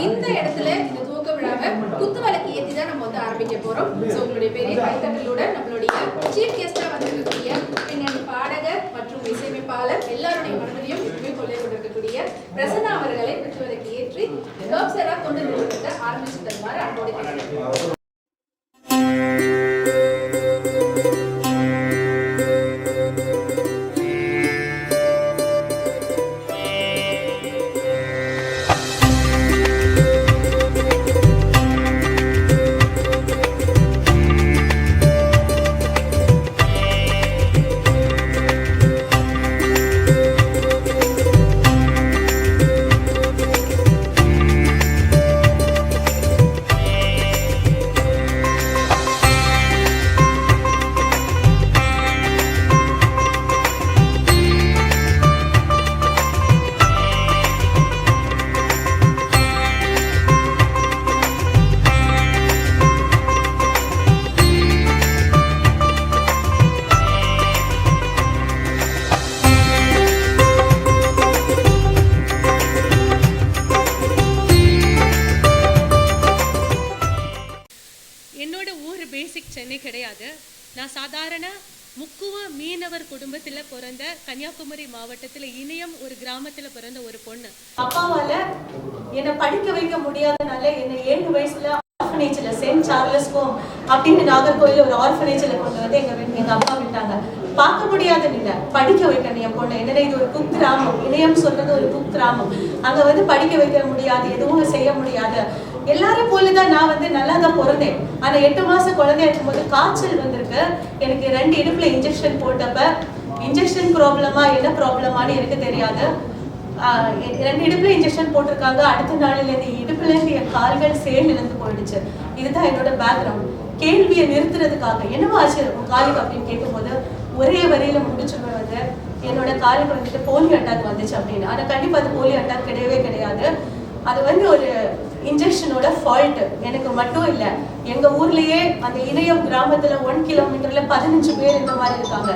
இந்த இடத்துல இந்த துவக்க விழாவை குத்து வழக்கு ஏற்றி தான் நம்ம வந்து ஆரம்பிக்க போறோம். ஸோ உங்களுடைய பெரிய கைத்தட்டலோட நம்மளுடைய சீஃப் கெஸ்டா வந்திருக்கக்கூடிய பின்னணி பாடகர் மற்றும் இசையமைப்பாளர் எல்லாருடைய மனதிலையும் எப்பவுமே கொள்ளை கொண்டிருக்கக்கூடிய பிரசன்னா அவர்களை குத்து வழக்கு ஏற்றி லோக்சரா கொண்டு நிறுவனத்தை ஆரம்பிச்சு தருமாறு அன்போடு மாவட்டத்தில் இணையம் ஒரு கிராமத்தில் பிறந்த ஒரு பொண்ணு. அப்பாவால என்னை படிக்க வைக்க முடியாதனால என்னை ஏழு வயசுல ஆர்ஃபனேஜில் சென்ட் சார்லஸ் ஹோம் அப்படின்னு நாகர்கோயில் ஒரு ஆர்ஃபனேஜில் கொண்டு வந்து எங்க எங்கள் எங்க அப்பா விட்டாங்க. பார்க்க முடியாத நிலை படிக்க வைக்கணும் என் பொண்ணு. என்னடா இது ஒரு குக் கிராமம்? இணையம் சொல்றது ஒரு குக் கிராமம். அங்க வந்து படிக்க வைக்க முடியாது எதுவும் செய்ய முடியாது. எல்லாரும் போலதான் நான் வந்து நல்லா தான் பிறந்தேன். ஆனா எட்டு மாதம் குழந்தையா இருக்கும்போது காய்ச்சல் வந்திருக்கு. எனக்கு ரெண்டு இடுப்புல இன்ஜெக்ஷன் போட்டப்ப இன்ஜெக்ஷன் ப்ராப்ளமா என்ன ப்ராப்ளமான்னு எனக்கு தெரியாது. ரெண்டு இடுப்புல இன்ஜெக்ஷன் போட்டிருக்காங்க. அடுத்த நாளிலேருந்து இடுப்புல இருந்து என் கால்கள் சேல் இழந்து போயிடுச்சு. இதுதான் என்னோட பேக்ரவுண்ட் கேள்வியை நிறுத்துறதுக்காக. என்னவா ஆச்சு உன் காலுக்கு அப்படின்னு கேட்கும்போது ஒரே வரியில முடிச்சுடுவேன் வந்து என்னோட காலுக்கு வந்துட்டு போலியோ அட்டாக் வந்துச்சு அப்படின்னு. ஆனால் கண்டிப்பாக அது போலியோ அட்டாக் கிடையவே கிடையாது. அது வந்து ஒரு இன்ஜெக்ஷனோட ஃபால்ட் எனக்கு மட்டும் இல்லை எங்க ஊர்லயே அந்த இணையம் கிராமத்துல ஒன் கிலோமீட்டர்ல பதினஞ்சு பேர் இந்த மாதிரி இருக்காங்க.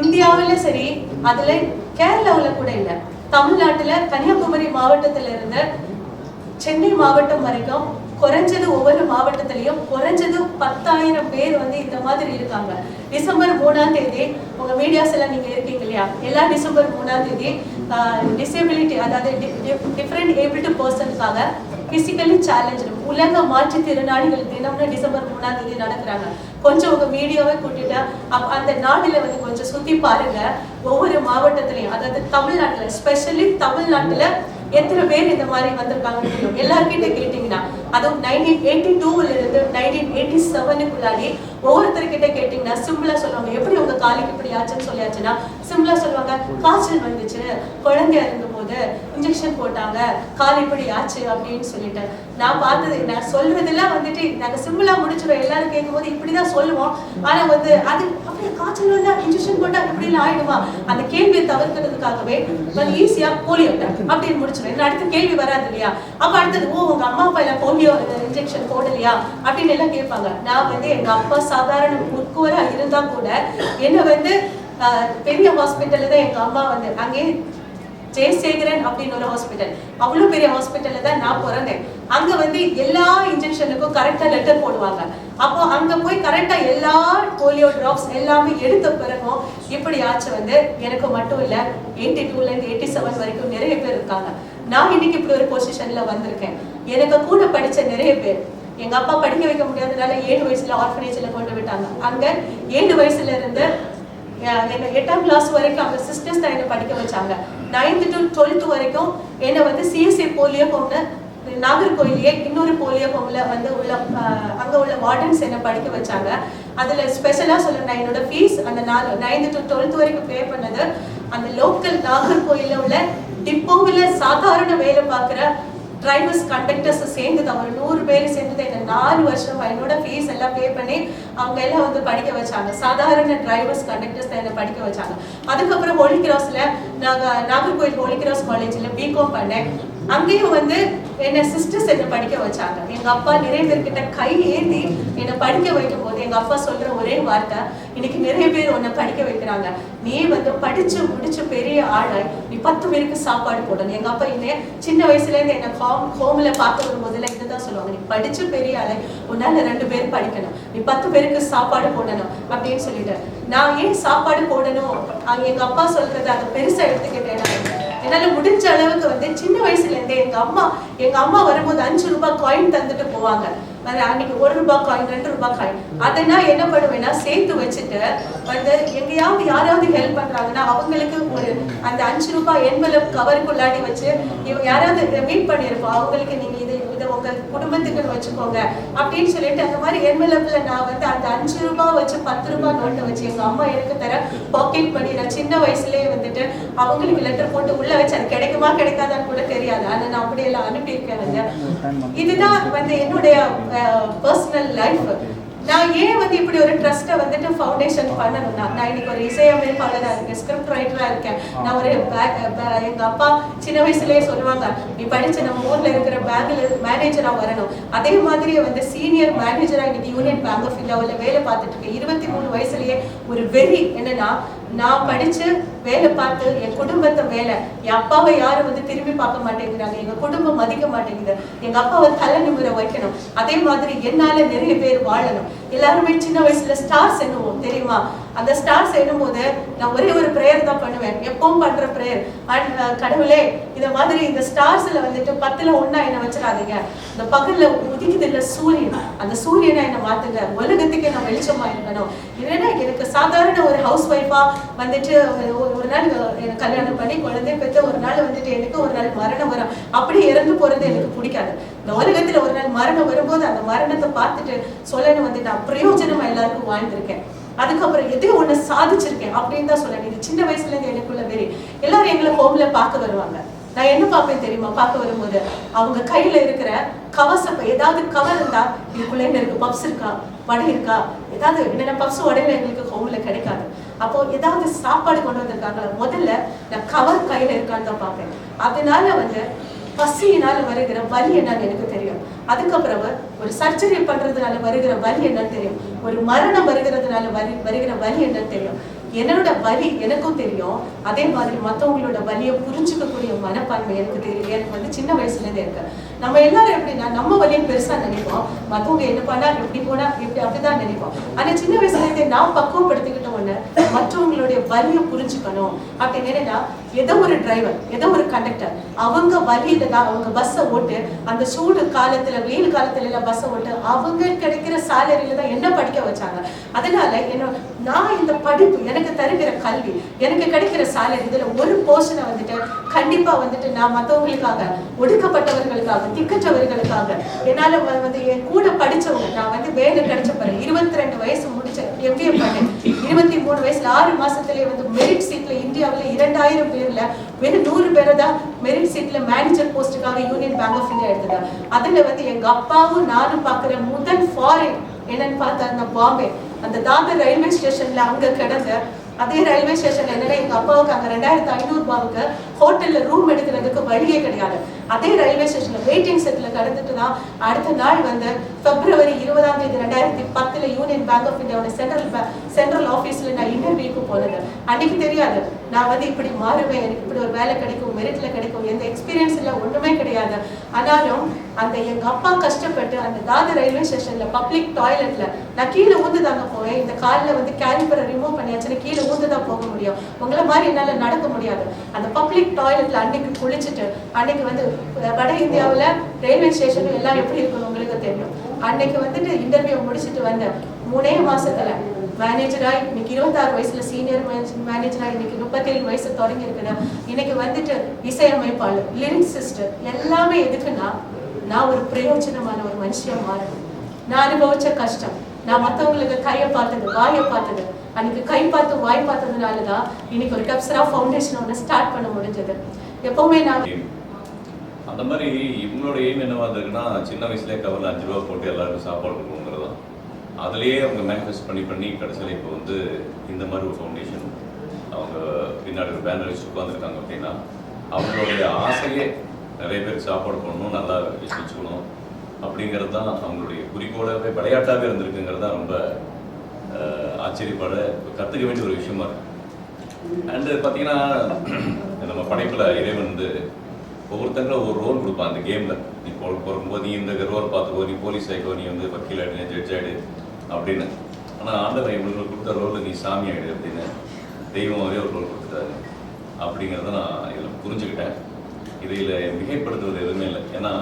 இந்தியாவில் சரி அதுல கேரளாவில் கூட இல்லை. தமிழ்நாட்டுல கன்னியாகுமரி மாவட்டத்துல இருந்து சென்னை மாவட்டம் வரைக்கும் குறைஞ்சது ஒவ்வொரு மாவட்டத்திலையும் குறைஞ்சது பத்தாயிரம் பேர் வந்து இந்த மாதிரி இருக்காங்க. டிசம்பர் மூணாம் தேதி உங்க மீடியாஸ் எல்லாம் நீங்க இருக்கீங்க இல்லையா? எல்லா டிசம்பர் மூணாம் தேதி டிசேபிலிட்டி அதாவது டிஃப்ரெண்ட் ஏபிலிட்டி பர்சனுக்காக பிசிக்கலி சேலஞ்சு உலக மாற்றுத்திறனாளிகள் தினம்னு டிசம்பர் மூணாம் தேதி நடக்கிறாங்க கொஞ்சம் உங்க மீடியாவை கூட்டிட்டு அந்த நாடுல வந்து கொஞ்சம் சுத்தி பாருங்க. ஒவ்வொரு மாவட்டத்திலையும் அதாவது தமிழ்நாட்டுல ஸ்பெஷலி தமிழ்நாட்டுல எத்தனை பேர் இந்த மாதிரி வந்திருக்காங்க எல்லாருக்கிட்ட கேட்டீங்கன்னா அதுவும் நைன்டீன் எயிட்டி டூல இருந்து நைன்டீன் எயிட்டி செவனுக்குள்ளாடி ஒவ்வொருத்தர்கிட்ட கேட்டீங்கன்னா சிம்பிளா சொல்லுவாங்க எப்படி உங்க காலுக்கு இப்படி ஆச்சுன்னு சொல்லியாச்சுன்னா சிம்பிளா சொல்லுவாங்க காய்ச்சல் வந்துச்சு குழந்தையா இருந்தபோது இன்ஜெக்ஷன் போட்டாங்க. கால் இப்படி ஆச்சு அப்படின்னு சொல்லிட்டு. நான் பார்த்தது நான் சொல்றதெல்லாம் வந்துட்டு நாங்க சிம்பிளா முடிச்சிடும் எல்லாரும் கேட்கும்போது இப்படிதான் சொல்லுவோம். ஆனா வந்து அது அப்படியே காய்ச்சல் வந்து இன்ஜெக்ஷன் போட்டா இப்படி எல்லாம் ஆயிடுமா? அந்த கேள்வியை தவிர்க்கிறதுக்காகவே வந்து ஈஸியா போலியோ அப்படின்னு முடிச்சிடும் இன்னும் அடுத்த கேள்வி வராது இல்லையா? அப்ப அடுத்தது ஓ உங்க அம்மா அப்பா இல்ல போலியோ இன்ஜெக்ஷன் போடலையா? அப்படின்னு எல்லாம் கேட்பாங்க. நான் வந்து எங்க அப்பா சாதாரண முற்கூரா இருந்தா கூட என்ன வந்து ஆஹ், பெரிய ஹாஸ்பிட்டல்ல தான் எங்க அம்மா வந்து அங்கே ஜெயசேகரன் அப்படின்னு ஒரு ஹாஸ்பிட்டல் அவ்வளவு பெரிய ஹாஸ்பிட்டல்ல தான் நான் பிறந்தேன். அங்க வந்து எல்லா இன்ஜெக்ஷனுக்கும் கரெக்டா லெட்டர் போடுவாங்க. அப்போ அங்க போய் கரெக்டா எல்லா போலியோ டிராப்ஸ் எல்லாமே எடுத்த பிறகும் இப்படி ஆச்சு வந்து எனக்கு மட்டும் இல்ல எயிட்டி டூல இருந்து எயிட்டி செவன் வரைக்கும் நிறைய பேர் இருக்காங்க. நான் இன்னைக்கு இப்படி ஒரு பொசிஷன்ல வந்திருக்கேன். எனக்கு கூட படிச்ச நிறைய பேர். எங்க அப்பா படிக்க வைக்க முடியாதனால ஏழு வயசுல ஆர்ஃபனேஜ்ல கொண்டு விட்டாங்க. அங்க ஏழு வயசுல இருந்து எட்டாம் கிளாஸ் வரைக்கும் அவங்க சிஸ்டர்ஸ் தான் என்ன படிக்க வச்சாங்க. நைன்த் டு டுவெல்த் வரைக்கும் என்னை வந்து சிஎஸ்சி போலியோ ஹோம்னு நாகர்கோயிலேயே இன்னொரு போலியோ ஹோம்ல வந்து உள்ள அஹ், அங்க உள்ள வார்டன்ஸ் என்ன படிக்க வச்சாங்க. அதுல ஸ்பெஷலா சொல்லணும் என்னோட ஃபீஸ் அந்த நாலு நைன்த் டு டுவெல்த் வரைக்கும் பே பண்ணது அந்த லோக்கல் நாகர்கோயில்ல உள்ள டிப்போவில் சாதாரண வேலை பார்க்குற டிரைவர்ஸ் கண்டக்டர்ஸ் சேர்ந்து தான் ஒரு நூறு பேர் சேர்ந்து என்ன நாலு வருஷம் என்னோட ஃபீஸ் எல்லாம் பே பண்ணி அவங்க எல்லாம் வந்து படிக்க வச்சாங்க. சாதாரண டிரைவர்ஸ் கண்டக்டர்ஸ் தான் என்ன படிக்க வச்சாங்க. அதுக்கப்புறம் ஹோலி கிராஸ்ல நாங்கள் நாகர்கோயில் ஹோலி கிராஸ் காலேஜ்ல பிகாம் பண்ணேன். அங்கேயும் வந்து என்ன சிஸ்டர்ஸ் என்ன படிக்க வச்சாங்க. எங்க அப்பா நிறைய பேர்கிட்ட கை ஏந்தி என்னை படிக்க வைக்கும் போது எங்க அப்பா சொல்ற ஒரே வார்த்தை இன்னைக்கு நிறைய பேர் உன்னை படிக்க வைக்கிறாங்க. நீ வந்து படிச்சு முடிச்சு பெரிய ஆளாய் நீ பத்து பேருக்கு சாப்பாடு போடணும். எங்க அப்பா இன்னே சின்ன வயசுல இருந்து என்ன ஹோம் ஹோம்ல பார்க்க வரும்போதுல இதுதான் சொல்லுவாங்க. நீ படிச்சு பெரிய ஆளாய் உன்னால ரெண்டு பேர் படிக்கணும். நீ பத்து பேருக்கு சாப்பாடு போடணும் அப்படின்னு சொல்லிட்டு. நான் ஏன் சாப்பாடு போடணும்? அங்க எங்க அப்பா சொல்றது அதை பெருசா எடுத்துக்கிட்டேன் என்னால முடிஞ்ச அளவுக்கு வந்து சின்ன வயசுல இருந்தே எங்க அம்மா எங்க அம்மா வரும்போது அஞ்சு ரூபாய் காயின் தந்துட்டு போவாங்க. அன்னைக்கு ஒரு ரூபாய் காயின் ரெண்டு ரூபாய் காயின் அதை நான் என்ன பண்ணுவேன்னா சேர்த்து வச்சுட்டு வந்து எங்கேயாவது யாராவது ஹெல்ப் பண்றாங்கன்னா அவங்களுக்கு ஒரு அந்த அஞ்சு ரூபாய் என்வெலப் கவருக்குள்ளாடி வச்சு இவங்க யாராவது மீட் பண்ணியிருப்போம் அவங்களுக்கு நீங்க இது இதை உங்க குடும்பத்துக்கு வச்சுக்கோங்க. அப்படின்னு சொல்லிட்டு அந்த மாதிரி என்வலப்ல நான் வந்து அந்த அஞ்சு ரூபாய் வச்சு பத்து ரூபாய் நோட்டை வச்சு எங்க அம்மா எனக்கு தர பாக்கெட் பண்ணி நான் சின்ன வயசுலயே வந்துட்டு அவங்களுக்கு லெட்டர் போட்டு உள்ள வச்சு அது கிடைக்குமா கிடைக்காதான்னு கூட தெரியாது. ஆனா நான் அப்படியெல்லாம் அனுப்பியிருக்கேன். இதுதான் வந்து என்னுடைய பர்சனல் லைஃப் நான் ஏன் வந்து இப்படி ஒரு ட்ரஸ்ட்டை வந்துட்டு ஃபவுண்டேஷன் பண்ணணும்னா நான் இன்னைக்கு ஒரு இசையமைப்பாளராக இருக்கேன் ஸ்கிரிப்ட் ரைட்டராக இருக்கேன். நான் ஒரு back- எங்க அப்பா சின்ன வயசுலேயே சொல்லுவாங்க நீ படிச்சு நம்ம ஊர்ல இருக்கிற பேங்க்ல மேனேஜராக வரணும். அதே மாதிரி வந்து சீனியர் மேனேஜராக இன்னைக்கு யூனியன் பேங்க் ஆஃப் இந்தியாவில் வேலை பார்த்துட்டு இருக்கேன் இருபத்தி மூணு வயசுலயே ஒரு வெறி என்னன்னா நான் படிச்சு வேலை பார்த்து என் குடும்பத்தை வேலை என் அப்பாவை யாரும் வந்து திரும்பி பார்க்க மாட்டேங்கிறாங்க. எங்க குடும்பம் மதிக்க மாட்டேங்குது. எங்க அப்பாவை தலை நிமிர வைக்கணும். அதே மாதிரி என்னால நிறைய பேர் வாழணும். எல்லாருமே சின்ன வயசுல ஸ்டார்ஸ் எண்ணுவோம் தெரியுமா? அந்த ஸ்டார்ஸ் எண்ணும் போது நான் ஒரே ஒரு ப்ரேயர் தான் பண்ணுவேன். எப்பவும் பண்ற ப்ரேயர் கடவுளே இந்த மாதிரி இந்த ஸ்டார்ஸ்ல வந்துட்டு பத்துல ஒண்ணா என்ன வச்சிடாதீங்க. இந்த பகல்ல உதிக்குது இல்ல சூரியன். அந்த சூரியனை என்ன மாத்துங்க. உலகத்துக்கே நான் வெளிச்சமா இருக்கணும். என்னன்னா எனக்கு சாதாரண ஒரு ஹவுஸ் ஒய்ஃபா வந்துட்டு ஒரு- ஒரு நாள் எனக்கு கல்யாணம் பண்ணி குழந்தை பெற்று ஒரு நாள் வந்துட்டு எனக்கு ஒரு நாள் மரணம் வரும். அப்படி இறந்து போறது எனக்கு பிடிக்காது. இந்த உலகத்துல ஒரு நாள் மரணம் வரும்போது அந்த மரணத்தை பார்த்துட்டு சொல்லணும் வந்து நான் பிரயோஜனமா எல்லாருக்கும் வாழ்ந்திருக்கேன். அதுக்கப்புறம் எதையோ ஒண்ணு சாதிச்சிருக்கேன் அப்படின்னு தான் சொல்லணும். இது சின்ன வயசுல இருந்து எனக்குள்ள வெறி. எல்லாரும் எங்களை ஹோம்ல பார்க்க வருவாங்க. நான் என்ன பார்ப்பேன் தெரியுமா? பார்க்க வரும்போது அவங்க கையில இருக்கிற கவசம் ஏதாவது கவர் இருந்தா இதுக்குள்ளே என்ன பப்ஸ் இருக்கா? வடை இருக்கா? ஏதாவது என்னென்ன பப்ஸ் வடையில எங்களுக்கு ஹோம்ல கிடைக்காது. அப்போ ஏதாவது சாப்பாடு கொண்டு வந்திருக்காங்களா? முதல்ல நான் கவர் கையில இருக்கான்னு தான் பார்ப்பேன். அதனால வந்து பசியினால வருகிற வலி என்னன்னு எனக்கு தெரியும். அதுக்கப்புறம் ஒரு சர்ஜரி பண்றதுனால வருகிற வலி என்னன்னு தெரியும். ஒரு மரணம் வருகிறதுனால வலி வருகிற வலி என்னன்னு தெரியும். என்னோட வலி எனக்கும் தெரியும். அதே மாதிரி மத்தவங்களோட வலியை புரிஞ்சுக்கக்கூடிய மனப்பான்மை எனக்கு தெரியும் எனக்கு வந்து சின்ன வயசுல இருந்தே இருக்கு. நம்ம எல்லாரும் எப்படின்னா நம்ம வலியை பெருசா நினைப்போம். மத்தவங்க என்ன பண்ணா எப்படி போனா இப்படி அப்படிதான் நினைப்போம். ஆனா சின்ன வயசுல இருந்தே நான் பக்குவப்படுத்திக்கிட்ட ஒன்று மற்றவங்களுடைய வலியை புரிஞ்சுக்கணும் அப்படின்னு என்னன்னா ஏதோ ஒரு டிரைவர் ஏதோ ஒரு கண்டக்டர் அவங்க வழியில தான் அவங்க பஸ்ஸை ஓட்டு அந்த சூடு காலத்துல வெயில் காலத்துல எல்லாம் பஸ்ஸை ஓட்டு அவங்க கிடைக்கிற சேலரியில தான் என்ன படிக்க வச்சாங்க. அதனால என்ன நான் இந்த படிப்பு எனக்கு தருகிற கல்வி எனக்கு கிடைக்கிற சேலரி இதுல ஒரு போர்ஷனை வந்துட்டு கண்டிப்பா வந்துட்டு நான் மற்றவங்களுக்காக ஒடுக்கப்பட்டவர்களுக்காக திக்கற்றவர்களுக்காக என்னால வந்து என் கூட படிச்சவங்க நான் வந்து வேலை கிடைச்ச பிறகு இருபத்தி ரெண்டு வயசு முடிச்ச எம்பிஏ பண்ணேன் இருபத்தி மூணு வயசுல ஆறு மாசத்துலயே வந்து மெரிட் சீட்ல இந்தியாவுல இரண்டாயிரம் பேர்ல வெறும் நூறு பேரை தான் மெரிட் சீட்ல மேனேஜர் போஸ்ட்டுக்காக யூனியன் பேங்க் ஆஃப் இந்தியா எடுத்தது அதுல வந்து எங்க அப்பாவும் நானும் பாக்குற முதல் ஃபாரின் என்னன்னு பார்த்தா அந்த பாம்பே. அந்த தாதர் ரயில்வே ஸ்டேஷன்ல அங்க கிடந்த. அதே ரயில்வே ஸ்டேஷன்ல என்னன்னா எங்க அப்பாவுக்கு அங்க ரெண்டாயிரத்தி ஐநூறு ரூபாவுக்கு ஹோட்டல்ல ரூம் எடுக்கிறதுக்கு வழியே கிடையாது. அதே ரயில்வே ஸ்டேஷன்ல வெயிட்டிங் செட்ல கடந்துட்டு தான் அடுத்த நாள் வந்து பிப்ரவரி இருபதாம் தேதி ரெண்டாயிரத்தி பத்துல யூனியன் பேங்க் ஆஃப் இந்தியாவோட சென்ட்ரல் சென்ட்ரல் ஆஃபீஸ்ல நான் இன்டர்வியூக்கு போனது. அன்னைக்கு தெரியாது. நான் வந்து இப்படி மாறுவேன். எனக்கு இப்படி ஒரு வேலை கிடைக்கும் மெரிட்ல கிடைக்கும் எந்த எக்ஸ்பீரியன்ஸ் இல்லை ஒண்ணுமே கிடையாது. ஆனாலும் அந்த எங்க அப்பா கஷ்டப்பட்டு அந்த தாதர் ரயில்வே ஸ்டேஷன்ல பப்ளிக் டாய்லெட்ல நான் கீழே ஊந்து தாங்க போவேன். இந்த காலில் வந்து கேலிபரை ரிமூவ் பண்ணியாச்சுன்னா கீழே ஊந்து தான் போக முடியும். உங்களை மாதிரி என்னால நடக்க முடியாது. அந்த பப்ளிக் டாய்லெட்ல அன்னைக்கு குளிச்சுட்டு அன்னைக்கு வந்து வட இந்தியாவுல ரயில்வே ஸ்டேஷன் எல்லாம் எப்படி இருக்கும் உங்களுக்கு தெரியும். அன்னைக்கு வந்துட்டு இன்டர்வியூ முடிச்சுட்டு வந்தேன் மூணே மாசத்துல மேனேஜரா இன்னைக்கு இருபத்தாறு வயசுல சீனியர் மேனேஜரா இன்னைக்கு முப்பத்தேழு வயசு தொடங்கி இருக்குது இன்னைக்கு வந்துட்டு இசையமைப்பாளர் லிரிக்ஸ் சிஸ்டர் எல்லாமே எதுக்குன்னா நான் ஒரு பிரயோஜனமான ஒரு மனுஷியா மாறணும். நான் அனுபவிச்ச கஷ்டம். நான் மத்தவங்களுக்கு கையை பார்த்தது வாயை பார்த்தது அன்னைக்கு கை பார்த்து வாய் பார்த்ததுனால தான் இன்னைக்கு ஒரு கப்சரா ஃபவுண்டேஷன் ஒன்று ஸ்டார்ட் பண்ண முடிஞ்சது. எப்பவுமே நான் அந்த மாதிரி இவங்களோட எய்ம் என்னவா இருந்திருக்குன்னா சின்ன வயசுலேயே கவரில் அஞ்சு ரூபா போட்டு எல்லாருக்கும் சாப்பாடு கொடுக்குங்கிறது தான் அதுலேயே அவங்க மேனிஃபெஸ்ட் பண்ணி பண்ணி கடைசியில் இப்போ வந்து இந்த மாதிரி ஒரு ஃபவுண்டேஷன் அவங்க பின்னாடி ஒரு பேனர் வச்சு உட்காந்துருக்காங்க அப்படின்னா அவங்களுடைய ஆசையே நிறைய பேருக்கு சாப்பாடு பண்ணணும் நல்லா வச்சுக்கணும் அப்படிங்கிறது தான் அவங்களுடைய குறிக்கோளாகவே விளையாட்டாகவே இருந்திருக்குங்கிறது தான் ரொம்ப ஆச்சரியப்பட கற்றுக்க வேண்டிய ஒரு விஷயமா இருக்கு. அண்டு பார்த்தீங்கன்னா நம்ம படைப்பில் இறைவன் வந்து ஒவ்வொருத்தங்களும் ஒரு ரோல் கொடுப்பான் அந்த கேமில் நீ பிறக்கும்போது நீ இந்த ரோல் பார்த்துக்கோ நீ போலீஸ் ஆகிக்கோ நீ வந்து வக்கீல் ஆகிடு ஜட்ஜ் ஆகிடு அப்படின்னு. ஆனால் ஆண்டவன் இவங்களுக்கு கொடுத்த ரோலில் நீ சாமி ஆகிடு அப்படின்னு தெய்வமாகவே ஒரு ரோல் கொடுத்துட்டாரு. அப்படிங்கிறத நான் இதில் புரிஞ்சுக்கிட்டேன். இதில் மிகைப்படுத்துவது எதுவுமே இல்லை. ஏன்னா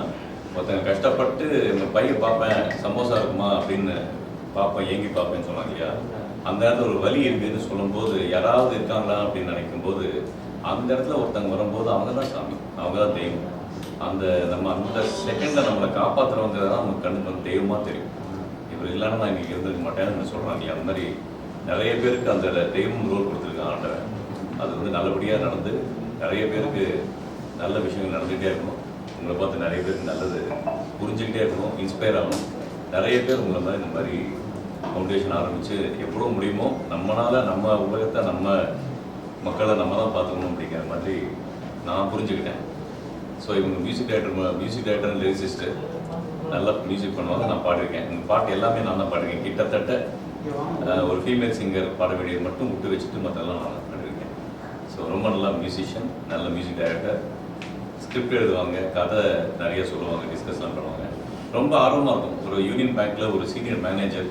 ஒருத்தங்க கஷ்டப்பட்டு இந்த பையன் பார்ப்பேன் சமோசா இருக்குமா அப்படின்னு பார்ப்பேன் ஏங்கி பார்ப்பேன்னு சொன்னாங்க இல்லையா? அந்த இடத்துல ஒரு வலி இருக்குதுன்னு சொல்லும்போது யாராவது இருக்காங்களா அப்படின்னு நினைக்கும் போது அந்த இடத்துல ஒருத்தங்க வரும்போது அவங்க தான் சாமி. அவங்க தான் தெய்வம். அந்த நம்ம அந்த செகண்டில் நம்மளை காப்பாற்றுறவங்க தான் நமக்கு கண்ணுக்கு வந்து தெய்வமாக தெரியும். இவர் இல்லைன்னா நான் இங்கே இருந்திருக்க மாட்டேன்னு சொல்கிறாங்க அந்த மாதிரி நிறைய பேருக்கு அந்த தெய்வம் ரோல் கொடுத்துருக்காங்க ஆண்டவன். அது வந்து நல்லபடியாக நடந்து நிறைய பேருக்கு நல்ல விஷயங்கள் நடந்துகிட்டே இருக்கணும். உங்களை பார்த்து நிறைய பேருக்கு நல்லது புரிஞ்சுக்கிட்டே இருக்கணும் இன்ஸ்பயர் ஆகணும். நிறைய பேர் உங்களை மாதிரி இந்த மாதிரி ஃபவுண்டேஷன் ஆரம்பித்து எவ்வளோ முடியுமோ நம்மளால் நம்ம உலகத்தை நம்ம மக்களை நம்ம தான் பார்த்துக்கணும் அப்படிங்கிற மாதிரி நான் புரிஞ்சுக்கிட்டேன். ஸோ இவங்க music director music director lyricist நல்லா மியூசிக் பண்ணுவாங்க நான் பாடியிருக்கேன் இந்த பாட்டு எல்லாமே நான் தான் பாடிருக்கேன். கிட்டத்தட்ட ஒரு ஃபீமேல் சிங்கர் பாட வேண்டியது மட்டும் விட்டு வச்சுட்டு மற்றெல்லாம் நான் பாடியிருக்கேன் ஸோ ரொம்ப நல்ல மியூசிஷியன் நல்ல மியூசிக் டைரக்டர் ஸ்கிரிப்ட் எழுதுவாங்க கதை நிறைய சொல்லுவாங்க டிஸ்கஸ்லாம் பண்ணுவாங்க. ரொம்ப ஆர்வமாக இருக்கும். ஒரு யூனியன் பேங்க்கில் ஒரு சீனியர் மேனேஜர்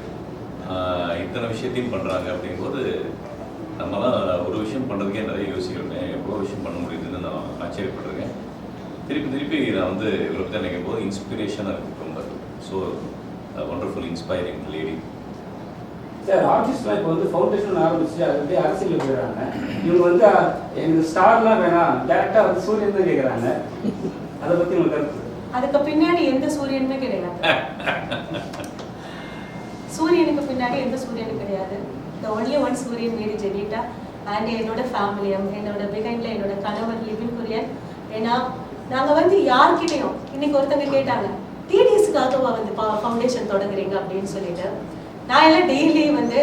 இத்தனை விஷயத்தையும் பண்ணுறாங்க அப்படிங்கும்போது நம்மலாம் ஒரு விஷயம் பண்ணுறதுக்கே நிறைய யோசிக்கிறேன் எவ்வளோ விஷயம் பண்ண முடியுதுன்னு நான் ஆச்சரியப்பட்டிருக்கேன். திருப்பி திருப்பி நான் வந்து இவரை பற்றி நினைக்கும் போது இன்ஸ்பிரேஷனாக இருக்கு ரொம்ப. So wonderful inspiring lady sir ஆர்டிஸ்ட்லாம் இப்போ வந்து ஃபவுண்டேஷன் ஆரம்பிச்சு அது வந்து அரசியல் போயிடுறாங்க. இவங்க வந்து எனக்கு ஸ்டார்லாம் வேணாம். டேரெக்டாக வந்து சூரியன் தான் கேட்குறாங்க அதை பற்றி உங்களுக்கு கருத்து? அதுக்கு பின்னாடி எந்த சூரியனுமே கிடையாது. சூரியனுக்கு பின்னாடி எந்த சூரியனும் கிடையாது. The only ஒன் சூரியன் மேரி ஜெனிட்டா. அண்ட் என்னோட ஃபேமிலியும் என்னோட பிகைண்ட்ல என்னோட கணவர் லிபின் குரியன். ஏன்னா நாங்க வந்து யார்கிட்டயும் இன்னைக்கு ஒருத்தங்க கேட்டாங்க டிடிஎஸ்க்காகவா வந்து ஃபவுண்டேஷன் தொடங்குறீங்க அப்படின்னு சொல்லிட்டு நான் எல்லாம் டெய்லி வந்து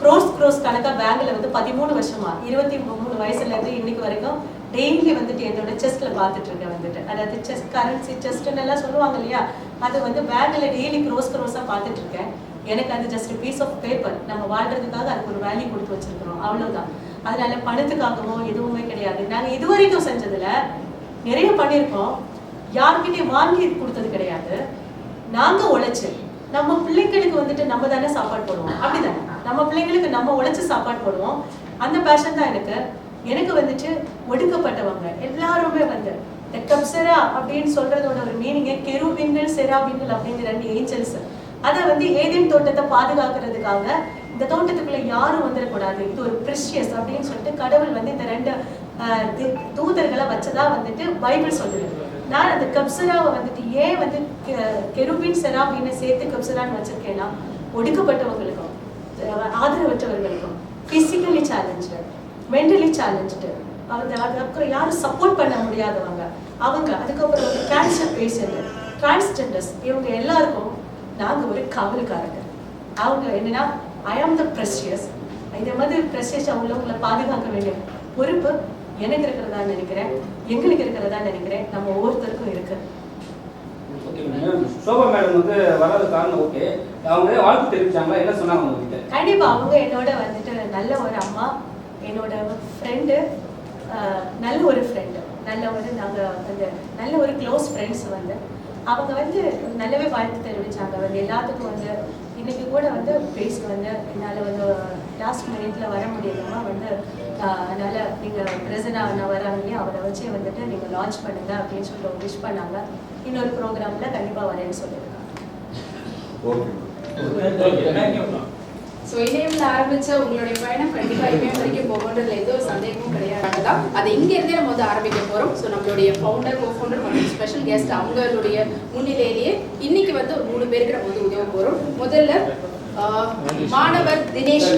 க்ரோஸ் க்ரோஸ் கணக்கா பேங்க்ல வந்து பதிமூணு வருஷமா இருபத்தி மூணு வயசுல இருந்து இன்னைக்கு வரைக்கும் டெய்லி வந்துட்டு என்னோட செஸ்ட்ல பார்த்துட்டு இருக்கேன் வந்துட்டு. அதாவது செஸ் கரன்சி செஸ்ட்னு எல்லாம் சொல்லுவாங்க இல்லையா? அது வந்து பேங்க்ல டெய்லி க்ரோஸ் க்ரோஸா பார்த்துட்டு இருக்கேன். எனக்கு அது ஜஸ்ட் பீஸ் ஆஃப் பேப்பர் நம்ம வாழ்றதுக்காக அதுக்கு ஒரு வேல்யூ கொடுத்து வச்சிருக்கிறோம். அவ்வளவுதான். அதனால பணத்துக்காகவும் எதுவுமே கிடையாது. நாங்க இது வரைக்கும் செஞ்சதுல நிறைய பண்ணியிருக்கோம் யார்கிட்டயும் வாங்கி கொடுத்தது கிடையாது. நாங்க உழைச்சு நம்ம பிள்ளைங்களுக்கு வந்துட்டு நம்ம தானே சாப்பாடு போடுவோம். அப்படிதானே? நம்ம பிள்ளைங்களுக்கு நம்ம உழைச்சு சாப்பாடு போடுவோம். அந்த பேஷன் தான் எனக்கு. எனக்கு வந்துட்டு ஒடுக்கப்பட்டவங்க எல்லாருமே வந்து கப்சரா அப்படின்னு சொல்றதோட ஒரு மீனிங்க கெருபின்கள் செராபின்கள் அப்படிங்கிற ரெண்டு ஏஞ்சல்ஸ் அதை வந்து ஏதேன் தோட்டத்தை பாதுகாக்கிறதுக்காக இந்த தோட்டத்துக்குள்ள யாரும் வந்துடக்கூடாது. இது ஒரு பிரிஷியஸ் அப்படின்னு சொல்லிட்டு கடவுள் வந்து இந்த ரெண்டு தூதர்களை வச்சதா வந்துட்டு பைபிள் சொல்லுது. நான் அந்த கப்சராவை வந்துட்டு ஏன் வந்து கெ- கெருபின் செராபின்னு சேர்த்து கப்சரான்னு வச்சிருக்கேன்னா ஒடுக்கப்பட்டவங்களுக்கும் ஆதரவற்றவர்களுக்கும் பிசிக்கலி சேலஞ்சு மென்டலி சேலஞ்சு அவங்க அதுக்கப்புறம் யாரும் சப்போர்ட் பண்ண முடியாதவங்க. அவங்க அதுக்கப்புறம் வந்து கேன்சர் பேஷண்ட் டிரான்ஸ்ஜெண்டர்ஸ் இவங்க எல்லாருக்கும் நாங்க ஒரு கவலுக்காரங்க அவங்க என்னன்னா ஐ ஆம் த ப்ரெஷியஸ் இந்த மாதிரி ப்ரெஷியஸ் உள்ளவங்களை பாதுகாக்க வேண்டிய பொறுப்பு எனக்கு இருக்கிறதா நினைக்கிறேன் எங்களுக்கு இருக்கிறதா நினைக்கிறேன் நம்ம ஒவ்வொருத்தருக்கும் இருக்கு. சோபா மேடம் வந்து வராத காரணம் ஓகே அவங்க வாழ்த்து தெரிவிச்சாங்களா? என்ன சொன்னாங்க உங்ககிட்ட? கண்டிப்பா அவங்க என்னோட வந்துட்டு நல்ல ஒரு அம்மா என்னோட ஃப்ரெண்டு நல்ல ஒரு ஃப்ரெண்டு நல்ல ஒரு நாங்க வந்து நல்ல ஒரு க்ளோஸ் ஃப்ரெண்ட்ஸ் வந்து. அவங்க வந்து நல்லாவே வாழ்த்து தெரிவிச்சாங்க. வந்து எல்லாத்துக்கும் வந்து இன்னைக்கு கூட வந்து பேசி வந்து என்னால் வந்து லாஸ்ட் மினிட்ல வர முடியலமா வந்து அதனால நீங்க பிரசனா அண்ணா வராங்க இல்லையா அவரை வச்சே வந்துட்டு நீங்க லான்ச் பண்ணுங்க அப்படின்னு சொல்லிட்டு விஷ் பண்ணாங்க. இன்னொரு ப்ரோக்ராம்ல கண்டிப்பா வரேன்னு சொல்லியிருக்காங்க. ஸோ இணையம்ல ஆரம்பிச்ச உங்களுடைய பயணம் கண்டிப்பா இமயம் வரைக்கும் போகுன்றதுல எந்த ஒரு சந்தேகமும் கிடையாது தான் அதை இங்க இருந்தே நம்ம வந்து ஆரம்பிக்க போறோம். ஸோ நம்மளுடைய ஃபவுண்டர் கோ ஃபவுண்டர் மற்றும் ஸ்பெஷல் கெஸ்ட் அவங்களுடைய முன்னிலையிலேயே இன்னைக்கு வந்து ஒரு மூணு பேருக்கு நம்ம வந்து உதவ போறோம். முதல்ல மாணவர் தினேஷ்.